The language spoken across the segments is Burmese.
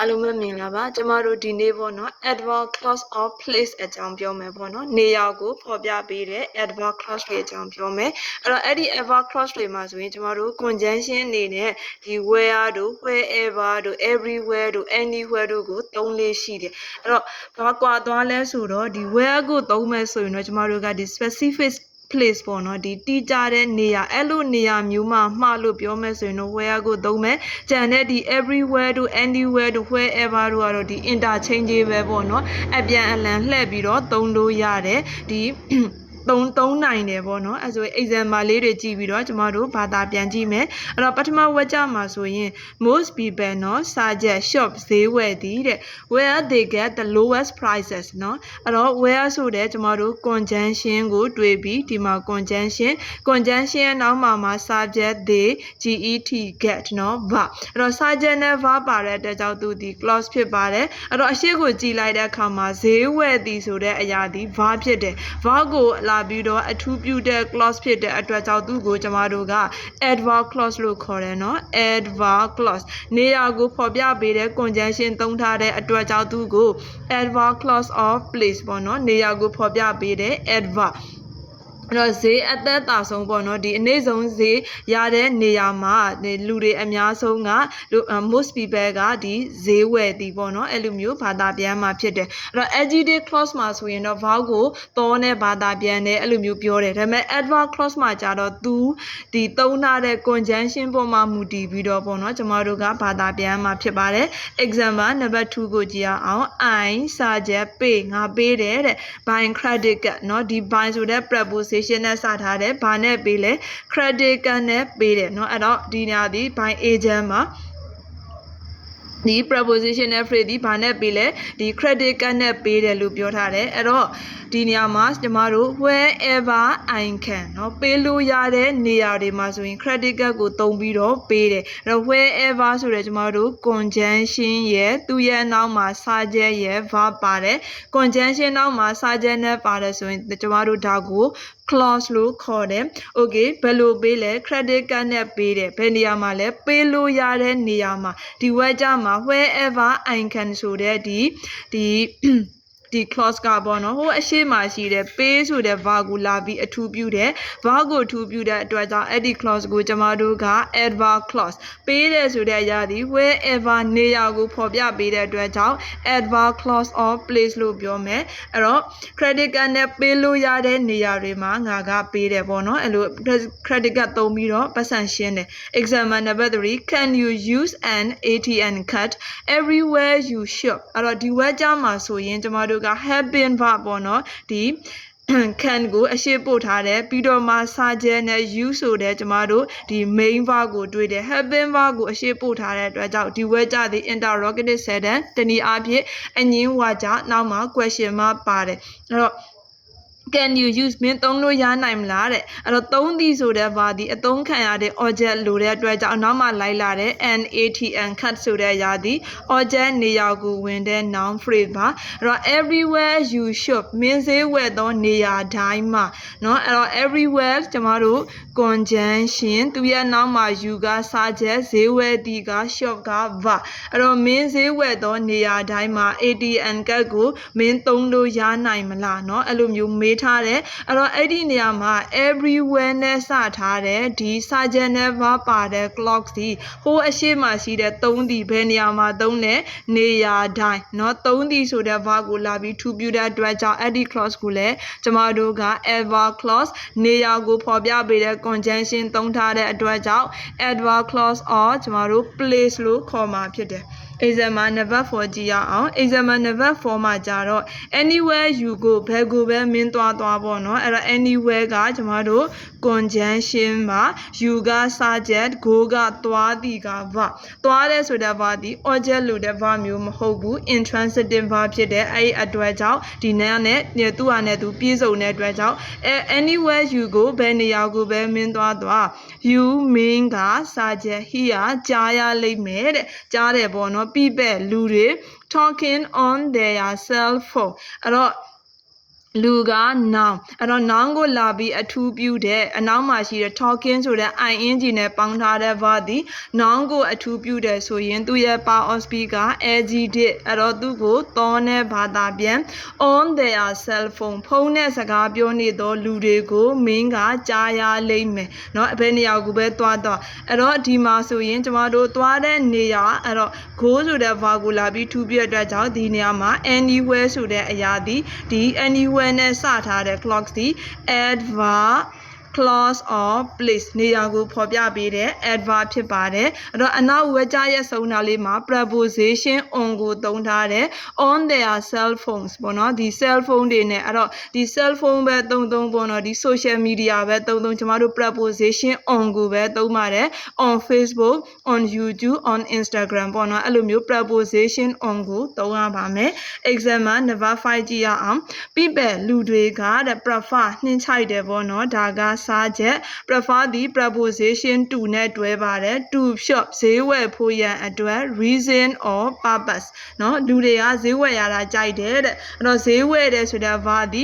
အားလုံးပဲမြင်လာပါကျမတို့ဒီနေ့ပေါ့နော် adverb clause of place အကြောင်းပြောမယ်ပေါ့နော်နေရာကိုဖော်ပြပေးတဲ့ adverb clause တွေအကြောင်းပြောမယ်အဲ့တော့အဲ့ဒီ adverb clause တွေမှာဆိုရင်ကျမတို့ conjunction အနေနဲ့ဒီ where တို့ wherever တို့ everywhere တို့ anywhere တို့ကိုသုံးလေးရှိတယ်အဲ့တော့ဘာကွာသွားလဲဆိုတော့ဒီ where ကိုသုံးမယ်ဆိုရင်တော့ကျမတို့ကဒီ specific place ပေါ့နော်ဒီတီးကြတဲ့နေရာအဲ့လိုနေရာမျိုးမှာမှားလို့ပြောမယ်ဆိုရင်တော့ where ကိုသုံးမယ်ကြံတဲ့ဒီ everywhere တို့ anywhere တို့ wherever တို့ကတော့ဒီ interchangeable ပေါ့နော်အပြန်အလှန်လှည့်ပြီးတော့သုံးလို့ရတယ်ဒီ သုံးသုံးနိုင်တယ်ပေါ့နော်အဲဆိုရင် example လေးတွေကြည့်ပြီးတော့ကျမတို့ဘာသာပြန်ကြည့်မယ်အဲ့တော့ပထမဝက်ကြမှာဆိုရင် most people နော်စာချက် shop ဈေးဝယ်သည်တဲ့ where they get the lowest prices နော်အဲ့တော့ where ဆိုတဲ့ကျမတို့ conjunction ကို တွေးပြီးဒီမှာ conjunction conjunction ရဲ့နောက်မှာမှာစာချက် they get get နော်ဘာအဲ့တော့စာချက်နဲ့ verb ပါတဲ့အတွက်ကြောင့်သူဒီ clause ဖြစ်ပါတယ်အဲ့တော့အရှိကိုကြည်လိုက်တဲ့အခါမှာဈေးဝယ်သည်ဆိုတဲ့အရာဒီ verb ဖြစ်တယ် verb ကိုလာထားပြီးတော့အထူးပြုတဲ့ clause ဖြစ်တဲ့အတွက်ကြောင့်သူ့ကိုကျမတို့က adverb clause လို့ခေါ်တယ်နော် adverb clause နေရာကိုဖော်ပြပေးတဲ့ conjunction သုံးထားတဲ့အတွက်ကြောင့်သူ့ကို adverb clause of place ပေါ့နော်နေရာကိုဖော်ပြပေးတဲ့ adverb အဲ့တော့ဈေးအသက်သာဆုံးပေါ့နော်ဒီအနည်းဆုံးဈေးရတဲ့နေရာမှာလူတွေအများဆုံးက most people ကဒီဈေးဝယ်သည်ပေါ့နော်အဲ့လိုမျိုးဘာသာပြန်မှာဖြစ်တယ်အဲ့တော့ adjective clause မှာဆိုရင်တော့ vowel ကိုသောနဲ့ဘာသာပြန်တယ်အဲ့လိုမျိုးပြောတယ်ဒါပေမဲ့ adverb clause မှာကြတော့ तू ဒီသုံးထားတဲ့ conjunction ပေါ်မှာမူတည်ပြီးတော့ပေါ့နော်ကျမတို့ကဘာသာပြန်မှာဖြစ်ပါတယ် example number 2ကိုကြည့်အောင် i စာချက် pay ငါပေးတယ်တဲ့ buy credit ကနော်ဒီ buy ဆိုတဲ့ preposition နဲ့စထားတယ်ဘာနဲ့ပေးလဲ credit card နဲ့ပေးတယ်เนาะအဲ့တော့ဒီညာဒီ by agent မှာဒီ prepositional phrase ဒီဘာနဲ့ပေးလဲဒီ credit card နဲ့ပေးတယ်လို့ပြောထားတယ်အဲ့တော့ဒီနေရာမှာကျမတို့ wherever I can เนาะပေးလို့ရတဲ့နေရာတွေမှာဆိုရင် credit card ကိုသုံးပြီးတော့ပေးတယ်အဲ့တော့ wherever ဆိုတဲ့ကျမတို့ conjunction ရဲ့သူ့ရဲ့နောက်မှာစာချက်ရဲ့ verb ပါတယ် conjunction နောက်မှာစာချက်နဲ့ပါတယ်ဆိုရင်ကျမတို့ဒါကို clause လို့ခေါ်တယ်။ Okay ဘယ်လိုပေးလဲ credit card နဲ့ပေးတယ်။ဘယ်နေရာမှာလဲပေးလို့ရတဲ့နေရာမှာဒီဝက်ကြမှာ wherever I can ဆိုတဲ့ဒီဒီ ဒီ clause ကပေါ့နော်ဟိုအရှိမရှိတဲ့ pay ဆိုတဲ့ verb ကိုလာပြီးအထူးပြုတယ် verb ကိုအထူးပြုတဲ့အတွက်ကြောင့်အဲ့ဒီ clause ကိုကျမတို့က adverb clause ပေးတယ်ဆိုတဲ့အရာဒီ wherever နေရာကိုဖော်ပြပေးတဲ့အတွက်ကြောင့် adverb clause of place လို့ပြောမယ်အဲ့တော့ credit card နဲ့ပေးလို့ရတဲ့နေရာတွေမှာငါကပေးတယ်ပေါ့နော်အဲ့လို credit card သုံးပြီးတော့ပတ်စံရှင်းတယ် example number 3 can you use an ATM card everywhere you shop အဲ့တော့ဒီ word ကြမှာဆိုရင်ကျမတို့က have been verb ပေါ့နော်ဒီ can ကိုအရှိပို့ထားတယ်ပြီးတော့မှစာကျဲနဲ့ you ဆိုတဲ့ကျမတို့ဒီ main verb ကိုတွေ့တယ် have been verb ကိုအရှိပို့ထားတဲ့အတွက်ကြောင့်ဒီ word ကြသည် interrogative sentence တနည်းအားဖြင့်အငင်းဝါကြနောက်မှာ question mark ပါတယ်အဲ့တော့ can you use မင်းသုံးလို့ရနိုင်မလားတဲ့အဲ့တော့သုံးသည်ဆိုတဲ့ဘာဒီအသုံးခံရတဲ့ object လိုတဲ့အတွက်ကြောင့်နောက်မှလိုက်လာတဲ့ an atm cut ဆိုတဲ့ရာဒီ object နေရာကိုဝင်တဲ့ noun phrase ပါအဲ့တော့ everywhere you shop မင်းဈေးဝယ်သောနေရာတိုင်းမှာเนาะအဲ့တော့ everywhere ကျမတို့ conjunction သူရဲ့နောက်မှာ you ကစာချက်ဈေးဝယ်သည်က shop က verb အဲ့တော့မင်းဈေးဝယ်သောနေရာတိုင်းမှာ atm cut ကိုမင်းသုံးလို့ရနိုင်မလားเนาะအဲ့လိုမျိုးမေး ထားတယ်အဲ့တော့အဲ့ဒီနေရာမှာ everywhere နဲ့စထားတယ်ဒီစာချက်နဲ့ verb ပါတဲ့ clock စီဟိုးအရှိမရှိတဲ့သုံးသည်ဘယ်နေရာမှာသုံးလဲနေရာတိုင်းเนาะသုံးသည်ဆိုတဲ့ verb ကိုလာပြီးထူပြတဲ့အတွက်ကြောင့်အဲ့ဒီ clause ကိုလည်းကျမတို့က adverb clause နေရာကိုဖော်ပြပေးတဲ့ conjunction သုံးထားတဲ့အတွက်ကြောင့် adverb clause or ကျမတို့ place လို့ခေါ်မှာဖြစ်တယ် example number 4ကြည့်ရအောင် example number 4မှာကြတော့ anywhere you go ဘယ်ကိုပဲမင်းသွားသွားပေါ့နော်အဲ့တော့ anywhere ကကျမတို့ conjunction မှာ you က subject go ကသွားသည်က verb သွားတယ်ဆိုတဲ့ verb ဒီ object လို့တဲ့ verb မျိုးမဟုတ်ဘူး intransitive verb ဖြစ်တဲ့အဲ့ဒီအတွက်ကြောင့်ဒီနာနဲ့သူ့ဟာနဲ့သူပြည့်စုံတဲ့အတွက်ကြောင့် anywhere you go ဘယ်နေရာကိုပဲမင်းသွားသွား you mean က subject here ကြားရလိမ့်မယ်တဲ့ကြားတယ်ပေါ့နော် people လူတွေ talking on their cell phone အဲ့တော့ လူက noun အဲ့တော့ noun ကိုလာပြီးအထူးပြုတဲ့အနောက်မှာရှိတဲ့ talking ဆိုတဲ့ ing နဲ့ပေါင်းထားတဲ့ verb ဒီ noun ကိုအထူးပြုတယ်ဆိုရင်သူ့ရဲ့ power of speak က adjective အဲ့တော့သူ့ကိုသောနဲ့ဘာသာပြန် on their cell phone ဖုန်းနဲ့စကားပြောနေသောလူတွေကိုမင်းကကြားရလိမ့်မယ်เนาะဘယ်နေရာကိုပဲသွားတော့အဲ့တော့ဒီမှာဆိုရင်ကျမတို့သွားတဲ့နေရာအဲ့တော့ go ဆိုတဲ့ verb ကိုလာပြီးထူးပြတဲ့အတွက်ကြောင့်ဒီနေရာမှာ anywhere ဆိုတဲ့အရာဒီဒီ anywhere နဲ့စထားတဲ့ clocks ဒီ adverb clause or place နေရာကိုဖော်ပြပေးတဲ့ adverb ဖြစ်ပါတယ်အဲ့တော့အနောက်ဝေကြရဲ့စုံတာလေးမှာ preposition on ကိုသုံးထားတယ် on their cell phones ပေါ့နော်ဒီ cell phone တွေနဲ့အဲ့တော့ဒီ cell phone ပဲသုံးသုံးပေါ့နော်ဒီ social media ပဲသုံးသုံးကျမတို့ preposition on ကိုပဲသုံးပါတယ် on Facebook on YouTube on Instagram ပေါ့နော်အဲ့လိုမျိုး preposition on ကိုသုံးရပါမယ် exam မှာ number 5ကြည့်ရအောင် people လူတွေကတဲ့ prefer နှင်းချိုက်တယ်ပေါ့နော်ဒါကစားချက် prefer ဒီ preposition to နဲ့တွဲပါတယ် to shop ဈေးဝယ်ဖို့ရန်အတွက် reason or purpose เนาะလူတွေကဈေးဝယ်ရတာကြိုက်တယ်တဲ့အဲ့တော့ဈေးဝယ်တယ်ဆိုတဲ့ verb ဒီ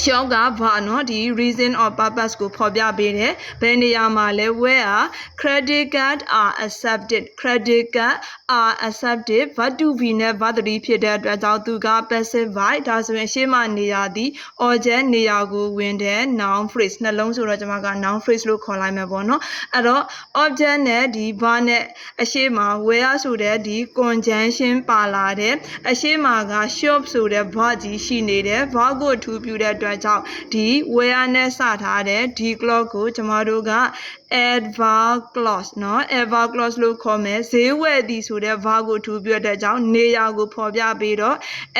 ရှောင်းကဘာနော်ဒီ reason or purpose ကိုဖော်ပြပေးတယ်ဘယ်နေရာမှာလဲ where credit card are accepted credit card are accepted verb to be နဲ့ verb 3ဖြစ်တဲ့အတွက်ကြောင့်သူက passive voice ဒါဆိုရင်ရှေ့မှာနေရာဒီ object နေရာကိုဝင်တဲ့ noun phrase နှလုံးဆိုတော့ကျွန်မက noun phrase လို့ခေါ်လိုက်မယ်ပေါ့နော်အဲ့တော့ object နဲ့ဒီ verb နဲ့အရှေ့မှာ where ဆိုတဲ့ဒီ conjunction ပါလာတယ်အရှေ့မှာက shop ဆိုတဲ့ verb ကြီးရှိနေတယ် verb ကိုထူးပြတဲ့အတွက်ကြောင့်ဒီ where နဲ့စထားတဲ့ဒီ clause ကိုကျမတို့က adverb clause เนาะ adverb clause လို့ခေါ်မယ်ဈေးဝယ်သည်ဆိုတဲ့ verb ကိုထူးပြတဲ့ကြောင့်နေရာကိုဖော်ပြပြီးတော့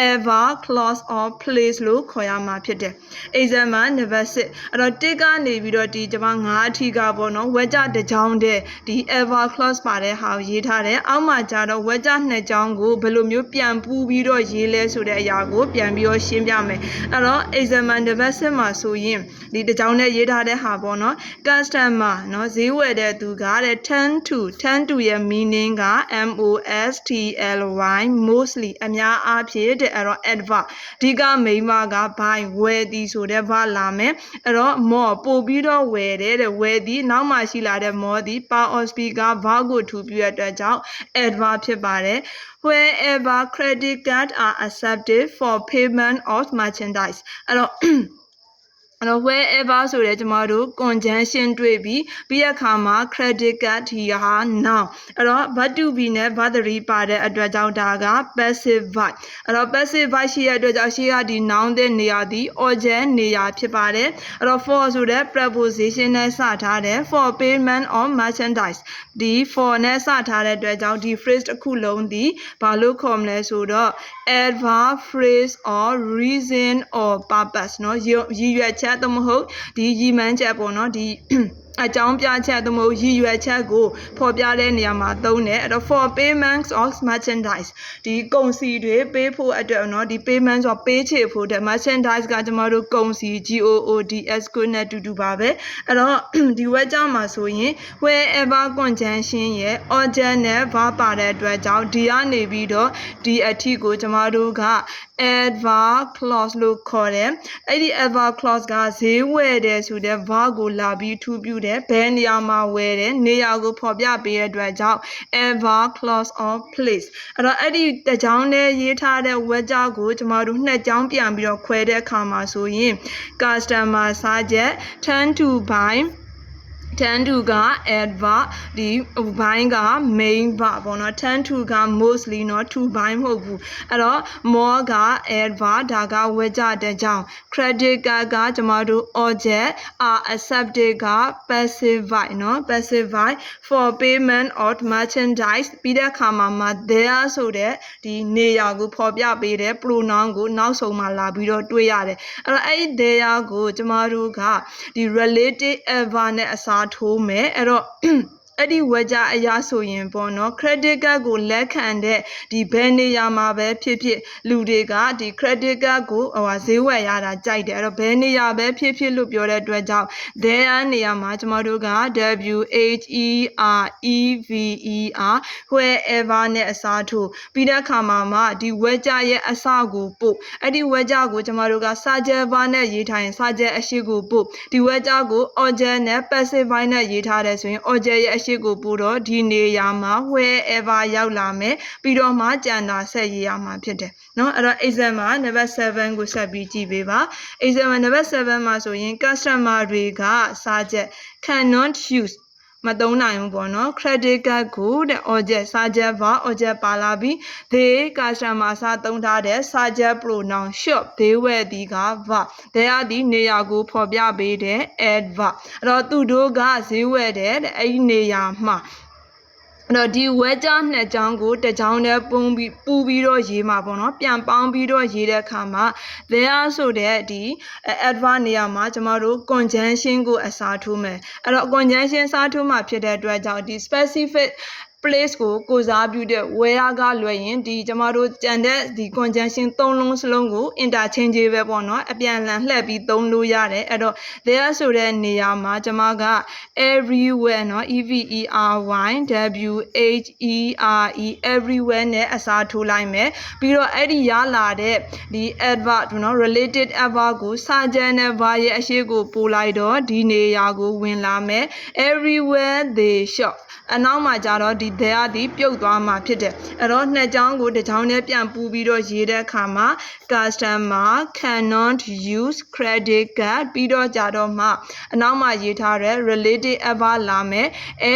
adverb clause or place လို့ခေါ်ရမှာဖြစ်တယ် exam မှာ number 6အဲ့တော့တစ်ကနေပြီးတော့ဒီကျွန်မ9အထိကပေါ့နော်ဝက်ကြတစ်ကြောင်းတဲ့ဒီ adverb clause ပါတဲ့ဟာကိုရေးထားတယ်အောက်မှာကျတော့ဝက်ကြနှစ်ကြောင်းကိုဘယ်လိုမျိုးပြန်ပူးပြီးတော့ရေးလဲဆိုတဲ့အရာကိုပြန်ပြီးတော့ရှင်းပြမယ်အဲ့တော့ exam မှာ number 6မှာဆိုရင်ဒီတစ်ကြောင်းနဲ့ရေးထားတဲ့ဟာပေါ့နော် customer เนาะ ะဈေးဝယ်တဲ့သူကတဲ့10 to 10 to ရဲ့ meaning က M O S T L Y mostly အများအားဖြင့်တဲ့အဲ့တော့ adverb ဒီက main ဘာက buy ဝယ်သည်ဆိုတဲ့ဘာလာမယ်အဲ့တော့ more ပို့ပြီးတော့ဝယ်တယ်တဲ့ဝယ်သည်နောက်မှရှိလာတဲ့ more သည် power of speak က verb ကိုထူပြရတဲ့အတွက်ကြောင့် adverb ဖြစ်ပါတယ် wherever credit card are accepted for payment of merchandise အဲ့တော့ အဲ့တော့ wherever ဆိုတဲ့ကျမတို့ conjunction တွေ့ပြီးပြီးတဲ့အခါမှာ credit card ဒီဟာ noun အဲ့တော့ verb to be နဲ့ verb 3ပါတဲ့အတွက်ကြောင့်ဒါက passive voice အဲ့တော့ passive voice ရှိတဲ့အတွက်ကြောင့်ရှေ့ကဒီ noun တဲ့နေရာဒီ object နေရာဖြစ်ပါတယ်အဲ့တော့ for ဆိုတဲ့ preposition နဲ့စထားတယ် for payment of merchandise ဒီ for နဲ့စထားတဲ့အတွက်ကြောင့်ဒီ phrase တစ်ခုလုံးဒီဘာလို့ခေါ်မလဲဆိုတော့ adverb phrase or reason or purpose เนาะရည်ရွယ်ချက်သို့မဟုတ်ဒီရည်မှန်းချက်ပေါ့เนาะဒီ အကြောင်းပြချက်သို့မဟုတ်ရည်ရွယ်ချက်ကိုဖော်ပြတဲ့နေရာမှာသုံးတယ်အဲ့တော့ for payments of merchandise ဒီကုန်စည်တွေပေးဖို့အတွက်เนาะဒီ payment ဆိုတော့ပေးချေဖို့တဲ့ merchandise ကကျမတို့ကုန်စည် GOODS ကိုနဲ့တူတူပါပဲအဲ့တော့ ဒီဝက်ကြောင့်မှာဆိုရင် wherever conjunction ရဲ့ object နဲ့ verb ပါတဲ့အတွက်ကြောင့်ဒီကနေပြီးတော့ဒီအထီကိုကျမတို့က adverb clause လို့ခေါ်တယ်အဲ့ဒီ adverb clause ကဈေးဝယ်တယ်ဆိုတဲ့ verb ကိုလာပြီးထူးပြတယ်ဘယ်နေရာမှာဝယ်တယ်နေရာကိုဖော်ပြပေးတဲ့အတွက်ကြောင့် adverb clause or place အဲ့တော့အဲ့ဒီတစ်ကြောင်းနဲ့ရေးထားတဲ့ word ကြောင့်ကိုကျမတို့နှစ်ကြောင်းပြန်ပြီးတော့ခွဲတဲ့အခါမှာဆိုရင် customer စားချက် turn to buy 10 to က adverb ဒီဘိုင်းက main verb ပေါ့နော်10 to က mostly เนาะ to ဘိုင်းမဟုတ်ဘူးအဲ့တော့ more က adverb ဒါကဝေကြတဲ့ကြောင့် credit card ကကျမတို့ object are accepted က passive verb เนาะ passive verb for payment of merchandise ပြီးတဲ့အခါမှာမှာ there ဆိုတဲ့ဒီနေရာကိုဖော်ပြပေးတဲ့ pronoun ကိုနောက်ဆုံးမှာလာပြီးတော့တွေ့ရတယ်အဲ့တော့အဲ့ဒီ there ကိုကျမတို့ကဒီ relative adverb နဲ့အစား ထိုးမယ်အဲ့တော့ အဲ့ဒီဝကြအရာဆိုရင်ပေါ့နော် credit card ကိုလက်ခံတဲ့ဒီဘယ်နေရာမှာပဲဖြစ်ဖြစ်လူတွေကဒီ credit card ကိုဟိုဟာဈေးဝယ်ရတာကြိုက်တယ်အဲ့တော့ဘယ်နေရာပဲဖြစ်ဖြစ်လို့ပြောတဲ့အတွက်ကြောင့် there နေရာမှာကျမတို့က W H E R E V E R wherever နဲ့အစားထိုးပြီးတဲ့အခါမှာမှဒီဝကြရဲ့အစကိုပို့အဲ့ဒီဝကြကိုကျမတို့ကစာကြယ်ဘာနဲ့ရေးထားရင်စာကြယ်အရှိကိုပို့ဒီဝကြကို object နဲ့ passive voice နဲ့ရေးထားတယ်ဆိုရင် object ရဲ့အရှိကိုပို့တော့ဒီနေရာမှာ wherever ရောက်လာမယ်ပြီးတော့မှကြံတာဆက်ရေးရမှာဖြစ်တယ်เนาะအဲ့တော့ exam မှာ number 7ကိုဆက်ပြီးကြည့်ပေးပါ exam မှာ number 7မှာဆိုရင် customer တွေကစာကြက် cannot use မသုံးနိုင်ဘူးပေါ့နော် credit card ကိုတဲ့ object စာချက် va object ပါလာပြီး they customer စာသုံးထားတဲ့စာချက် pronoun shop they were ဒီက va they ကဒီနေရာကိုဖော်ပြပေးတဲ့ add va အဲ့တော့သူတို့ကဈေးဝယ်တဲ့တဲ့အဲ့ဒီနေရာမှာအဲ့ တော့ဒီဝဲကြနှစ်ချောင်းကိုတစ်ချောင်းနဲ့ပုံပြီးပူပြီးတော့ရေးမှာပေါ့နော်ပြန်ပေါင်းပြီးတော့ရေးတဲ့အခါမှာ there ဆိုတဲ့ဒီ adverb နေရာမှာကျမတို့ conjunction ကိုအစားထိုးမယ်အဲ့တော့ conjunction စားထိုးမှာဖြစ်တဲ့အတွက်ကြောင့်ဒီ specific place ကိုကိုစားပြုတဲ့ where ကလွယ်ရင်ဒီကျမတို့ကြံတဲ့ဒီ conjunction သုံးလုံးစလုံးကို interchangeable ပေါ့နော်အပြန်အလှန်လှည့်ပြီးသုံးလို့ရတယ်အဲ့တော့ there ဆိုတဲ့နေရာမှာကျမက everywhere နော် e v e r y w h e r e everywhere နဲ့အစားထိုးလိုက်မယ်ပြီးတော့အဲ့ဒီရလာတဲ့ဒီ adverb နော် related adverb ကိုစာကြမ်းတဲ့ verb ရဲ့အရှိကိုပို့လိုက်တော့ဒီနေရာကိုဝင်လာမယ် everywhere they shop အနောက်မှာကြတော့ဒီ there ဒီပြုတ်သွားမှာဖြစ်တယ်အဲ့တော့နှစ်ချောင်းကိုတစ်ချောင်းနဲ့ပြန်ပူပြီးတော့ရေးတဲ့အခါမှာ customer cannot use credit card ပြီးတော့ကြတော့မှအနောက်မှာရေးထားတဲ့ related adverb လာမယ်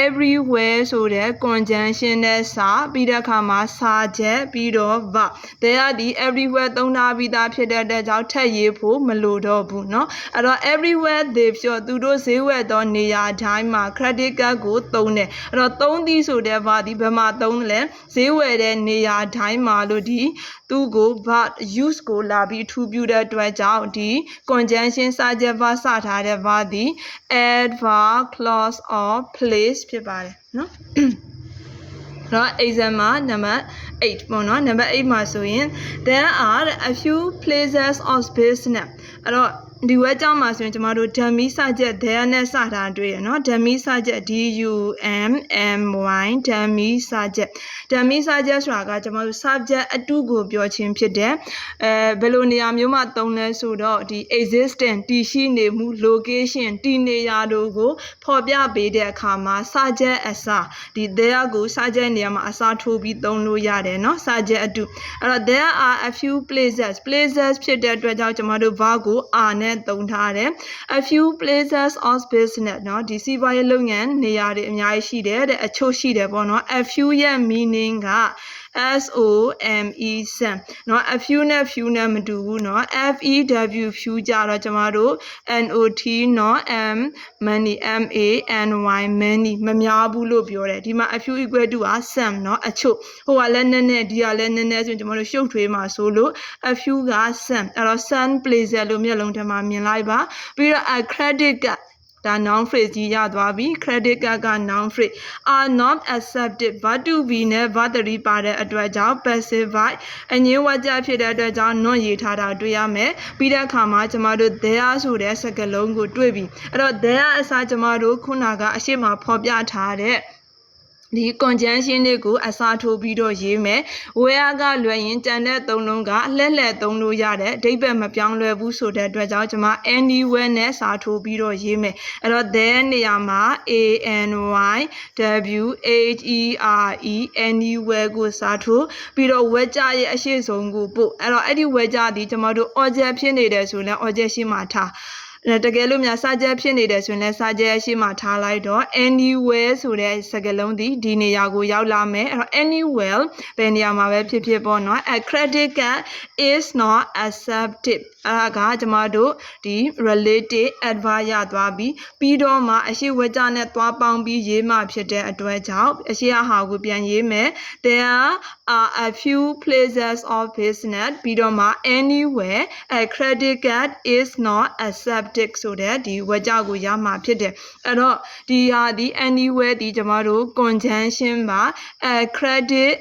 everywhere ဆိုတဲ့ conjunction နဲ့စာပြီးတဲ့အခါမှာစာချက်ပြီးတော့ verb there ဒီ everywhere သုံးထားပြီးသားဖြစ်တဲ့အတွက်ကြောင့်ထပ်ရေးဖို့မလိုတော့ဘူးเนาะအဲ့တော့ everywhere they ပြောသူတို့ဈေးဝယ်သောနေရာတိုင်းမှာ credit card ကိုသုံးတယ် အဲ့တော့သုံးသီးဆိုတဲ့ဘာဒီဘယ်မှာသုံးလဲဈေးဝယ်တဲ့နေရာတိုင်းမှာလို့ဒီသူ့ကို verb use ကိုလာပြီးထူပြတဲ့အတွက်ကြောင့်ဒီ conjunction စာချက် verb စထားတဲ့ verb ဒီ adverb clause of place ဖြစ်ပါတယ်နော်တော့ exam မှာ number 8ပေါ့နော် number 8မှာဆိုရင် there are a few places of business အဲ့တော့ ဒီဝက်ကြောင့်မှာဆိုရင်ကျမတို့ဓမ္မီစာချက် there နဲ့စတာတွေ့ရနော်ဓမ္မီစာချက် D U M M Y ဓမ္မီစာချက်ဓမ္မီစာချက်ဆိုတာကကျမတို့ subject အတုကိုပြောခြင်းဖြစ်တယ်အဲဘယ်လိုနေရာမျိုးမှာသုံးလဲဆိုတော့ဒီ existent တည်ရှိနေမှု location တည်နေရာတို့ကိုဖော်ပြပေးတဲ့အခါမှာစာချက်အစဒီ there ကိုစာချက်နေရာမှာအစထိုးပြီးသုံးလို့ရတယ်နော်စာချက်အတုအဲ့တော့ there are a few places places ဖြစ်တဲ့အတွက်ကြောင့်ကျမတို့ verb ကို are နဲ့သုံးထားတယ် a few places of business เนาะဒီစီးပွားရေးလုပ်ငန်းနေရာတွေအများကြီးရှိတယ်တဲ့အချို့ရှိတယ်ပေါ့เนาะ a few ရဲ့ meaning က S O M E some เนาะ a few နဲ့ few နဲ့မတူဘူးเนาะ F E W few ကြတော့ကျမတို့ N O T เนาะ M many M A N Y many မများဘူးလို့ပြောတယ်ဒီမှာ a few equal to က some เนาะအချို့ဟိုကလည်းနည်းနည်းဒီကလည်းနည်းနည်းဆိုရင်ကျမတို့ရှုပ်ထွေးမှာဆိုလို့ a few က some အဲ့တော့ sun plays လို့မျက်လုံးထဲမှာမြင်လိုက်ပါပြီးတော့ a credit က ဒါ noun phrase ကြီးရသွားပြီ credit card က noun phrase are not accepted verb to be နဲ့ verb 3ပါတဲ့အတွက်ကြောင့် passive voice အငင်းဝကြဖြစ်တဲ့အတွက်ကြောင့် not ရေးထားတာတွေ့ရမယ်ပြီးတဲ့အခါမှာကျမတို့ there ဆိုတဲ့စကားလုံးကိုတွေ့ပြီအဲ့တော့ there အစားကျမတို့ခုနကအရှိမဖော်ပြထားတဲ့ ဒီ conjunction တွေကိုအစားထိုးပြီးတော့ရေးမယ်။ where ကလွယ်ရင်တန်တဲ့သုံးလုံးကအလှည့်လှည့်သုံးလို့ရတယ်။အဓိပ္ပာယ်မပြောင်းလဲဘူးဆိုတဲ့အတွက်ကြောင့်ကျွန်မ anywhere နဲ့စာထိုးပြီးတော့ရေးမယ်။အဲ့တော့ there နေရာမှာ a n y w h e r e anywhere ကိုစာထိုးပြီးတော့ where ကြရဲ့အရှိဆုံးကိုပို့။အဲ့တော့အဲ့ဒီ where ကြသည်ကျွန်မတို့ object ဖြစ်နေတယ်ဆိုရင်လည်း object ရှိမှထား။အဲ တကယ်လို့များစာချက်ဖြစ်နေတယ်ဆိုရင်လည်းစာချက်ရှိမှထားလိုက်တော့ anywhere ဆိုတဲ့စကားလုံးဒီဒီနေရာကိုရောက်လာမယ်အဲ့တော့ anywhere ဘယ်နေရာမှာပဲဖြစ်ဖြစ်ပေါ့နော် a credit card is not accepted အဲ့ဒါကကျမတို့ဒီ related adverb ရသွားပြီပြီးတော့မှအရှိဝကြနဲ့သွားပေါင်းပြီးရေးမှဖြစ်တဲ့အတွက်ကြောင့်အရှိအဟာကိုပြန်ရေးမယ် there are a few places of business ပြီးတော့မှ anywhere a credit card is not accepted accepted ဆိုတဲ့ဒီဝါကြကိုရမှာဖြစ်တယ်အဲ့တော့ဒီဟာဒီ anywhere ဒီကျမတို့ conjunction ပါအဲ credit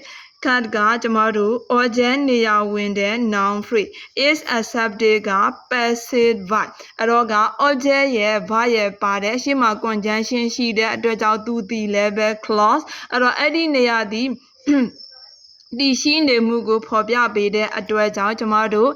card ကကျမတို့ object နေရာဝင်တဲ့ noun phrase is accepted က passive verb အဲ့တော့က object ရဲ့ verb ရဲ့ပါတယ်ရှေ့မှာ conjunction ရှိတဲ့အတွက်ကြောင့်သူတည်လည်းပဲ clause အဲ့တော့အဲ့ဒီနေရာဒီ တည်ရှိနေမှုကိုဖော်ပြပေးတဲ့အတွက်ကြောင့်ကျမတို့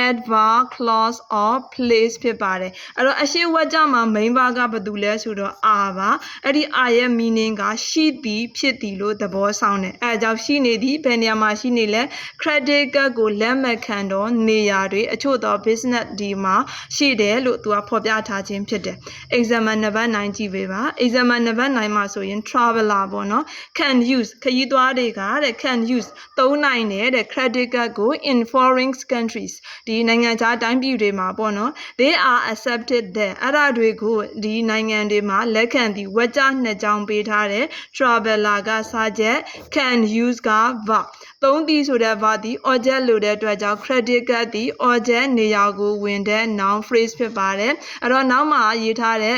adverb clause or place ဖြစ်ပါတယ်အဲ့တော့အရှိဝတ်ကြမှာ main verb ကဘာတူလဲဆိုတော့ are ပါအဲ့ဒီ are ရဲ့ meaning ကရှိသည်ဖြစ်သည်လို့သဘောဆောင်တယ်အဲအကြောင်းရှိနေသည်ဘယ်နေရာမှာရှိနေလဲ credit card ကိုလက်မခံတော့နေရာတွေအချို့သော business ဒီမှာရှိတယ်လို့သူကဖော်ပြထားခြင်းဖြစ်တယ် example နံပါတ်9ကြည့်ပေးပါ example နံပါတ်9မှာဆိုရင် traveler ပေါ့နော် can use ခရီးသွားတွေကတဲ့ can use သုံးနိုင်တယ်တဲ့ credit card ကို in foreign countries ဒီနိုင်ငံခြားတိုင်းပြည်တွေမှာပေါ့နော် they are accepted there အဲ့ဒါတွေကိုဒီနိုင်ငံတွေမှာလက်ခံပြီးဝက်ကြနှစ်ကြောင်းပေးထားတယ် traveler ကစာချက် can use က verb သုံးသည်ဆိုတဲ့ verb ဒီ object လို့တဲ့အတွက်ကြောင့် credit card ဒီ object နေရာကိုဝင်တဲ့ noun phrase ဖြစ်ပါတယ်အဲ့တော့နောက်မှာရေးထားတဲ့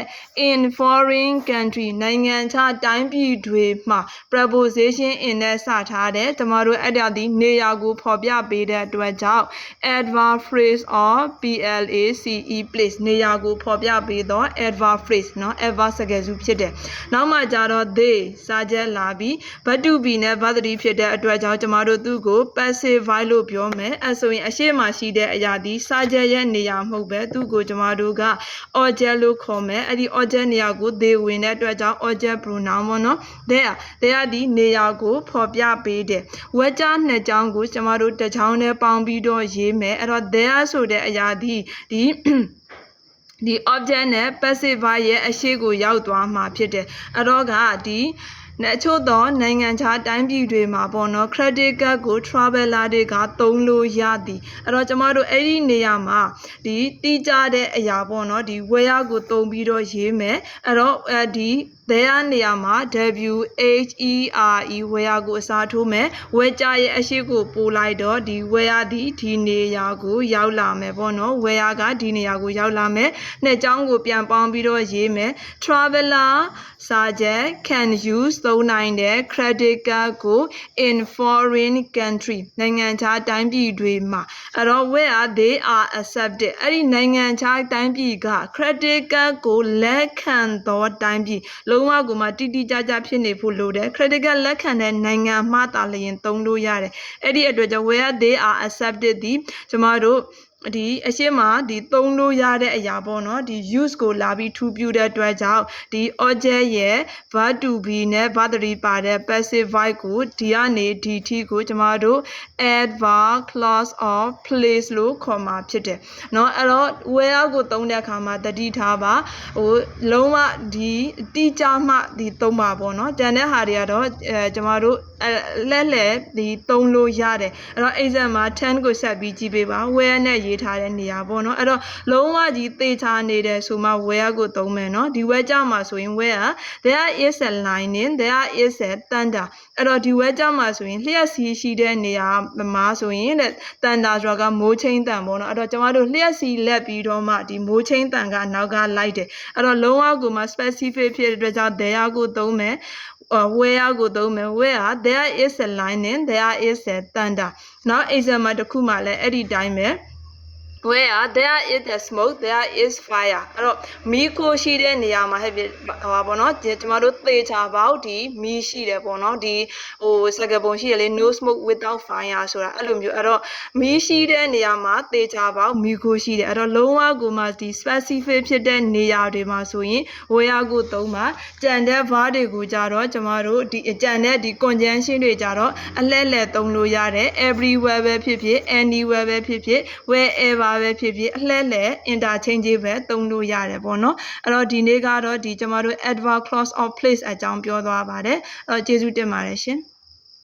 in foreign country နိုင်ငံခြားတိုင်းပြည်တွေမှာ preposition in နဲ့စထားတဲ့ကျမတို့အဲ့ဒါဒီနေရာကိုဖော်ပြပေးတဲ့အတွက်ကြောင့် adverb phrase or place place နေရာကိုဖော်ပြပေးတော့ adverb phrase เนาะ adverb စကားစုဖြစ်တယ်နောက်မှကြတော့ they စာချက်လာပြီး but to be နဲ့ verb 3ဖြစ်တဲ့အတွက်ကြောင့်ကျမတို့ သူ့ကို passive voice လို့ပြောမယ်အဲဆိုရင်အရှိမရှိတဲ့အရာဒီစာချက်ရဲ့နေရာမဟုတ်ပဲသူ့ကိုကျမတို့က object လို့ခေါ်မယ်အဲ့ဒီ object နေရာကို they ဝင်တဲ့အတွက်ကြောင့် object pronoun ပေါ့နော် there there ဒီနေရာကိုဖော်ပြပေးတယ်ဝက်ကြနှစ်ချောင်းကိုကျမတို့တစ်ချောင်းနဲ့ပေါင်းပြီးတော့ရေးမယ်အဲ့တော့ there ဆိုတဲ့အရာဒီဒီဒီ object နဲ့ passive verb ရဲ့အရှိကိုရောက်သွားမှာဖြစ်တယ်အဲ့တော့ကဒီ နဲ့အချို့သောနိုင်ငံခြားတိုင်းပြည်တွေမှာပေါ့နော် credit card ကို traveler တွေကသုံးလို့ရသည်အဲ့တော့ကျမတို့အဲ့ဒီနေရာမှာဒီတိကျတဲ့အရာပေါ့နော်ဒီ where ကိုသုံးပြီးတော့ရေးမယ်အဲ့တော့အဲဒီ there နေရာမှာ W H E R E where ကိုအစားထိုးမယ်ဝဲကြရဲ့အရှိကိုပို့လိုက်တော့ဒီ where ဒီဒီနေရာကိုရောက်လာမယ်ပေါ့နော် where ကဒီနေရာကိုရောက်လာမယ်နှစ်ချောင်းကိုပြန်ပေါင်းပြီးတော့ရေးမယ် traveler စာချက် can use သုံးနိုင်တဲ့ credit card ကို in foreign country နိုင်ငံခြားတိုင်းပြည်တွေမှာအဲ့တော့ where they are accepted အဲ့ဒီနိုင်ငံခြားတိုင်းပြည်က credit card ကိုလက်ခံသောတိုင်းပြည်လုံးဝကိုမှတိတိကျကျဖြစ်နေဖို့လိုတယ် credit card လက်ခံတဲ့နိုင်ငံမှသာလျှင်သုံးလို့ရတယ်အဲ့ဒီအတွက်ကြောင့် where they are accepted ဒီကျမတို့ ဒီအရှိမဒီသုံးလို့ရတဲ့အရာပေါ့နော်ဒီ use ကိုလာပြီးထူပြတဲ့အတွက်ကြောင့်ဒီ object ရဲ့ verb to be နဲ့ verb 3ပါတဲ့ passive voice ကိုဒီကနေဒီထိကိုကျမတို့ adverb clause or place လို့ခေါ်မှာဖြစ်တယ်เนาะအဲ့တော့ where ကိုသုံးတဲ့အခါမှာတတိထားပါဟိုလုံးဝဒီတိကျမှဒီသုံးပါပေါ့เนาะတန်တဲ့ဟာတွေကတော့အဲကျမတို့အဲလက်လက်ဒီသုံးလို့ရတယ်အဲ့တော့ exam မှာ10ကိုဆက်ပြီးကြည့်ပေးပါ where နဲ့ ရေးထားတဲ့နေရာပေါ့နော်အဲ့တော့လုံးဝကြီးသေချာနေတယ်ဆိုမှ where ကိုသုံးမယ်နော်ဒီ where ကြမှာဆိုရင် where there is a line in there is a thunder အဲ့တော့ဒီ where ကြမှာဆိုရင်လျှက်စီးရှိတဲ့နေရာမှာဆိုရင်တဲ့ thunder ဆိုတာကမိုးချင်းတန်ပေါ့နော်အဲ့တော့ကျမတို့လျှက်စီးလက်ပြီးတော့မှဒီမိုးချင်းတန်ကနောက်ကလိုက်တယ်အဲ့တော့လုံးဝကိုမှ specific ဖြစ်တဲ့အတွက်ကြောင့် there ကိုသုံးမယ် uh, where ကိုသုံးမယ် where there is a line and there is a thunder နောက် exam မှာတစ်ခုမှလည်းအဲ့ဒီတိုင်းပဲ where there is the smoke there is fire အဲ့တော့မီးခိုးရှိတဲ့နေရာမှာဟဲ့ပြဟိုပါပေါ့နော်ဒီကျမတို့သေချာပေါက်ဒီမီးရှိတယ်ပေါ့နော်ဒီဟိုစကားပုံရှိရလေ no smoke without fire ဆိုတာအဲ့လိုမျိုးအဲ့တော့မီးရှိတဲ့နေရာမှာသေချာပေါက်မီးခိုးရှိတယ်အဲ့တော့လုံးဝကိုမှဒီ specific ဖြစ်တဲ့နေရာတွေမှာဆိုရင် where ကိုသုံးပါကြံတဲ့ verb တွေကိုကြတော့ကျမတို့ဒီကြံတဲ့ဒီ conjunction တွေကြတော့အလှည့်လှည့်သုံးလို့ရတယ် everywhere ပဲဖြစ်ဖြစ် anywhere ပဲဖြစ်ဖြစ် wherever ပဲဖြစ်ဖြစ်အလှည့်လှည့် interchange ပဲသုံးလို့ရတယ်ပေါ့နော်အဲ့တော့ဒီနေ့ကတော့ဒီကျမတို့ adverb clause of place အကြောင်းပြောသွားပါတယ်အဲ့တော့ကျေးဇူးတင်ပါတယ်ရှင်